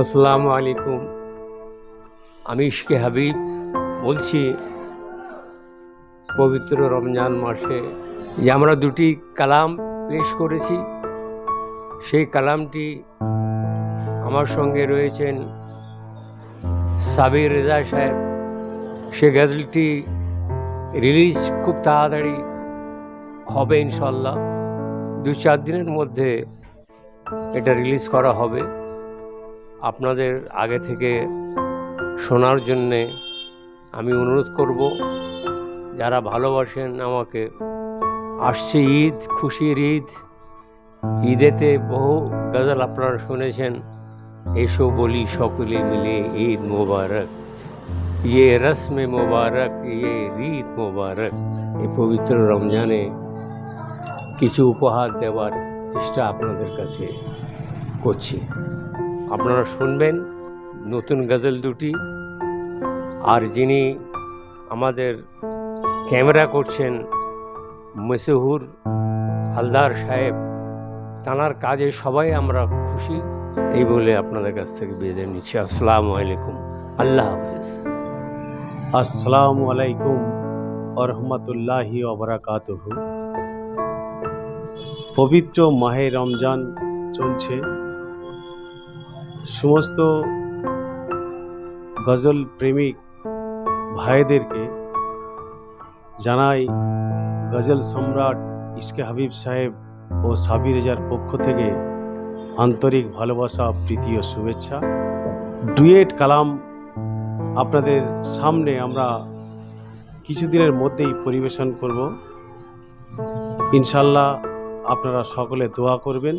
আসসালামু আলাইকুম। আমি ইশকে হাবিব বলছি, পবিত্র রমজান মাসে যে আমরা দুটি কালাম পেশ করেছি, সেই কালামটি আমার সঙ্গে রয়েছেন সাবির রেজা সাহেব। সে গজলটি রিলিজ খুব তাড়াতাড়ি হবে ইনশাল্লাহ দু চার দিনের মধ্যে এটা রিলিজ করা হবে। আপনাদের আগে থেকে শোনার জন্যে আমি অনুরোধ করব, যারা ভালোবাসেন আমাকে, আসছে ঈদ, খুশির ঈদ, ঈদেতে বহু গজল আপনারা শুনেছেন। এসো বলি সকলে মিলে ঈদ মোবারক ইয়ে রসমে মোবারক ইয়ে ঈদ মোবারক এই পবিত্র রমজানে কিছু উপহার দেওয়ার চেষ্টা আপনাদের কাছে করছি। আপনারা শুনবেন নতুন গজল দুটি। আর যিনি আমাদের ক্যামেরা করছেন মসহুর হালদার সাহেব, তাঁর কাজে সবাই আমরা খুশি। এই বলে আপনাদের কাছ থেকে বিদায় নিচ্ছি। আসসালামু আলাইকুম। আল্লাহ হাফিজ। আসসালামু আলাইকুম আরহামতুল্লাহি ওবরাকাতুহু পবিত্র মাহে রমজান চলছে। সমস্ত গজল প্রেমিক ভাইদেরকে জানাই, গজল সম্রাট ইসকে হাবিব সাহেব ও সাবির রেজার পক্ষ থেকে আন্তরিক ভালোবাসা, প্রীতি ও শুভেচ্ছা। ডুয়েট কালাম আপনাদের সামনে আমরা কিছুদিনের মধ্যেই পরিবেশন করব। ইনশাল্লাহ আপনারা সকলে দোয়া করবেন।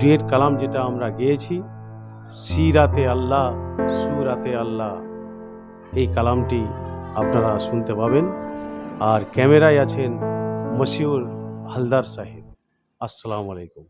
ডুয়েট কালাম যেটা আমরা গেয়েছি সিরাতে আল্লাহ, সুরাতে আল্লাহ। এই কালামটি আপনারা শুনতে পাবেন। আর ক্যামেরায় আছেন মশিউর হালদার সাহেব। আসসালামু আলাইকুম।